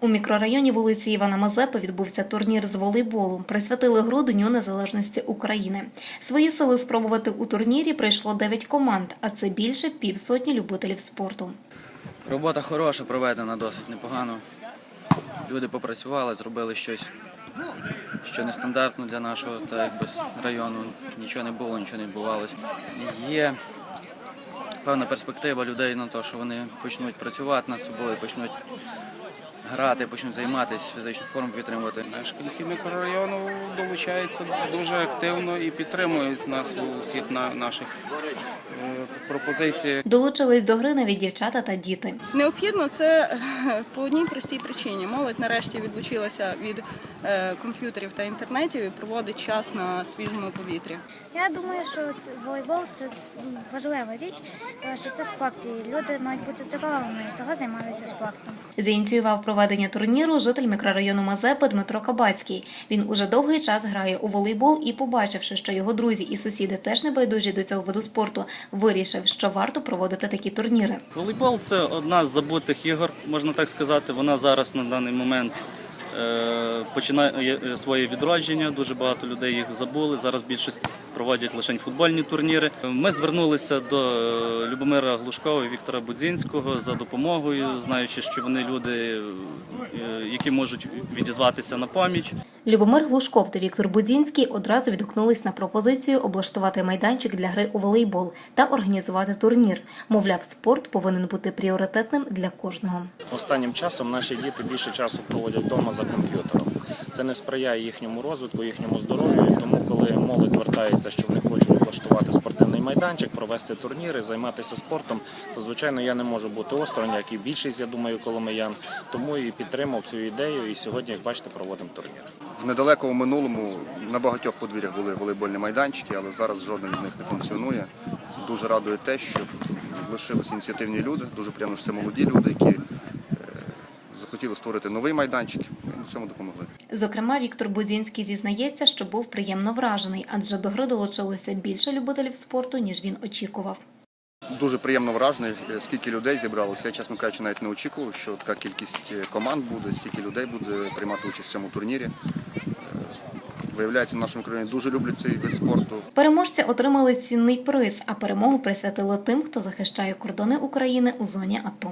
У мікрорайоні вулиці Івана Мазепи відбувся турнір з волейболу. Присвятили гру Дню Незалежності України. Свої сили спробувати у турнірі прийшло 9 команд, а це більше півсотні любителів спорту. Робота хороша, проведена досить непогано. Люди попрацювали, зробили щось, що нестандартно для нашого та якби, району. Нічого не було, нічого не відбувалося. Є певна перспектива людей на те, що вони почнуть працювати над собою, почнуть грати, почнуть займатися, фізичну форму підтримувати. Мешканці мікрорайону долучаються дуже активно і підтримують нас у всіх на наших е, пропозиціях. Долучились до гри навіть дівчата та діти. Необхідно це е, по одній простій причині. Молодь нарешті відлучилася від е, комп'ютерів та інтернетів і проводить час на свіжому повітрі. Я думаю, що це- волейбол це важлива річ, що це спорт, і люди мають бути здоровими, і того займаються спортом. Зініціював проведення турніру житель мікрорайону Мазепи Дмитро Кабацький. Він уже довгий час грає у волейбол і, побачивши, що його друзі і сусіди теж не байдужі до цього виду спорту, вирішив, що варто проводити такі турніри. Волейбол це одна з забутих ігор, можна так сказати. Вона зараз на даний момент починає е, своє відродження. Дуже багато людей їх забули. Зараз більшість проводять лише футбольні турніри. Ми звернулися до е, Любомира Глушкова і Віктора Будзінського за допомогою, знаючи, що вони люди, е, які можуть відізватися на поміч. Любомир Глушков та Віктор Будзінський одразу відгукнулись на пропозицію облаштувати майданчик для гри у волейбол та організувати турнір. Мовляв, спорт повинен бути пріоритетним для кожного. Останнім часом наші діти більше часу проводять вдома за комп'ютером. Це не сприяє їхньому розвитку, їхньому здоров'ю. І Тому, коли молодь звертається, що вони хочуть облаштувати спортивний майданчик, провести турніри, займатися спортом, то звичайно я не можу бути осторонь, як і більшість, я думаю, коломиян. Тому і підтримав цю ідею. І сьогодні, як бачите, проводимо турнір. В недалекому минулому на багатьох подвір'ях були волейбольні майданчики, але зараз жоден з них не функціонує. Дуже радує те, що лишились ініціативні люди. Дуже приємно, що це молоді люди, які е, захотіли створити новий майданчик в цьому допомогли. Зокрема, Віктор Будзінський зізнається, що був приємно вражений, адже до гри долучилося більше любителів спорту, ніж він очікував. Дуже приємно вражений, скільки людей зібралося. Я, чесно кажучи, навіть не очікував, що така кількість е, команд буде, стільки людей буде приймати участь в цьому турнірі. Е, Виявляється, в нашому країні дуже люблять цей вид спорту. Переможці отримали цінний приз, а перемогу присвятили тим, хто захищає кордони України у зоні АТО.